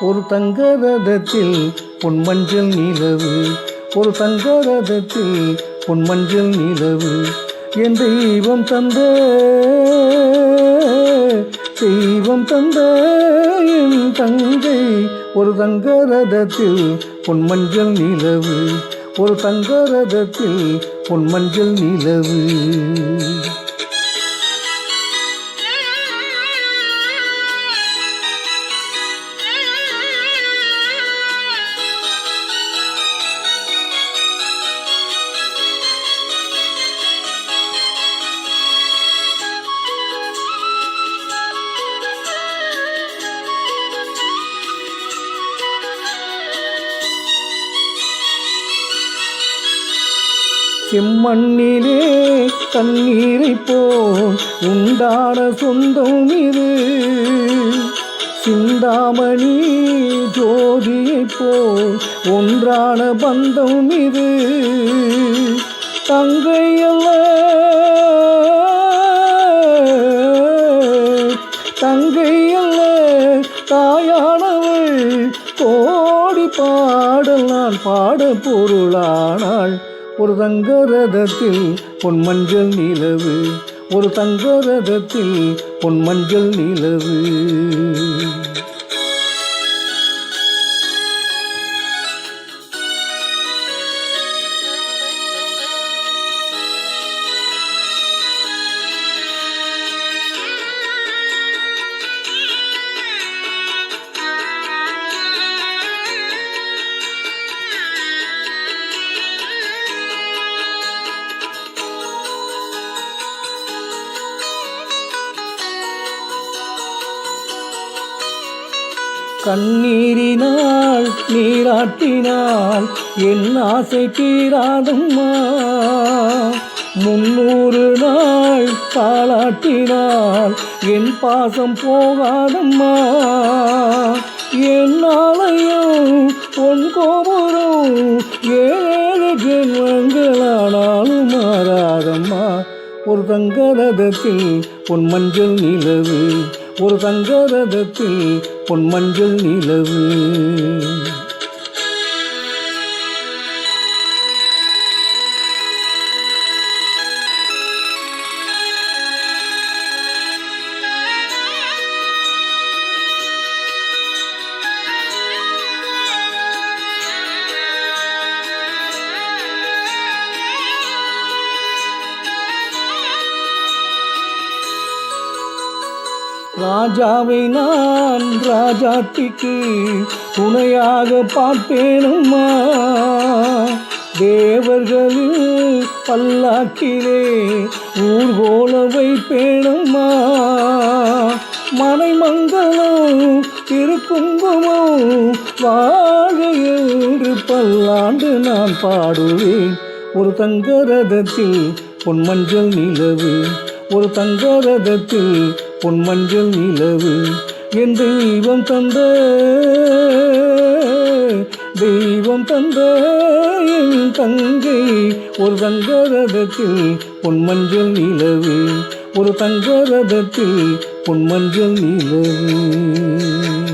ஒரு தங்க ரதத்தில் பொன் நிலவு ஒரு தங்க ரதத்தில் பொன் நிலவு என் தெய்வம் தந்த தெய்வம் தந்த என் தங்கை. ஒரு தங்க ரதத்தில் பொன் நிலவு ஒரு தங்க ரதத்தில் பொன் நிலவு. செம்மண்ணிலே தண்ணீரை போல் உண்டான சொந்தம் இது சிந்தாமணி ஜோதியை போல் ஒன்றான பந்தம் இது தங்கையல்ல தங்கையல்ல தாயானவள் கோடி பாடல் நான் பாட பொருளானாள். ஒரு தங்க ரதத்தில் பொன் மஞ்சள் நிலவு. ஒரு தங்க ரதத்தில் பொன் மஞ்சள் நிலவு. கண்ணீரினால் நீராட்டினால் என் ஆசை தீராதம்மா. முன்னூறு நாள் தாளாட்டினால் என் பாசம் போகாதம்மா. என்னாலையும் ஆலயம் பொன் கோபுரம் ஏழு ஜென்மங்களானாலும் மாறாதம்மா. ஒரு தங்க ரதத்தில் பொன் மஞ்சள் நிலவு ஒரு தங்க ரதத்தில் பொன்மஞ்சள் நிலவு. ராஜாவை நான் ராஜாத்திக்கு துணையாக பார்ப்பேனம்மா தேவர்களில் பல்லாக்கிலே ஊர்கோல வைப்பேனம்மா மனைமங்கலம் திருக்குங்குமம் வாழ என்று பல்லாண்டு நான் பாடுவேன். ஒரு தங்க ரதத்தில் பொன் மஞ்சள் நிலவு ஒரு தங்க ரதத்தில் பொன் மஞ்சள் நிலவு என் தெய்வம் தந்த தெய்வம் தந்த என் தங்கை. ஒரு தங்க ரதத்தில் பொன் மஞ்சள் நிலவு ஒரு தங்க ரதத்தில் பொன் மஞ்சள் நிலவு.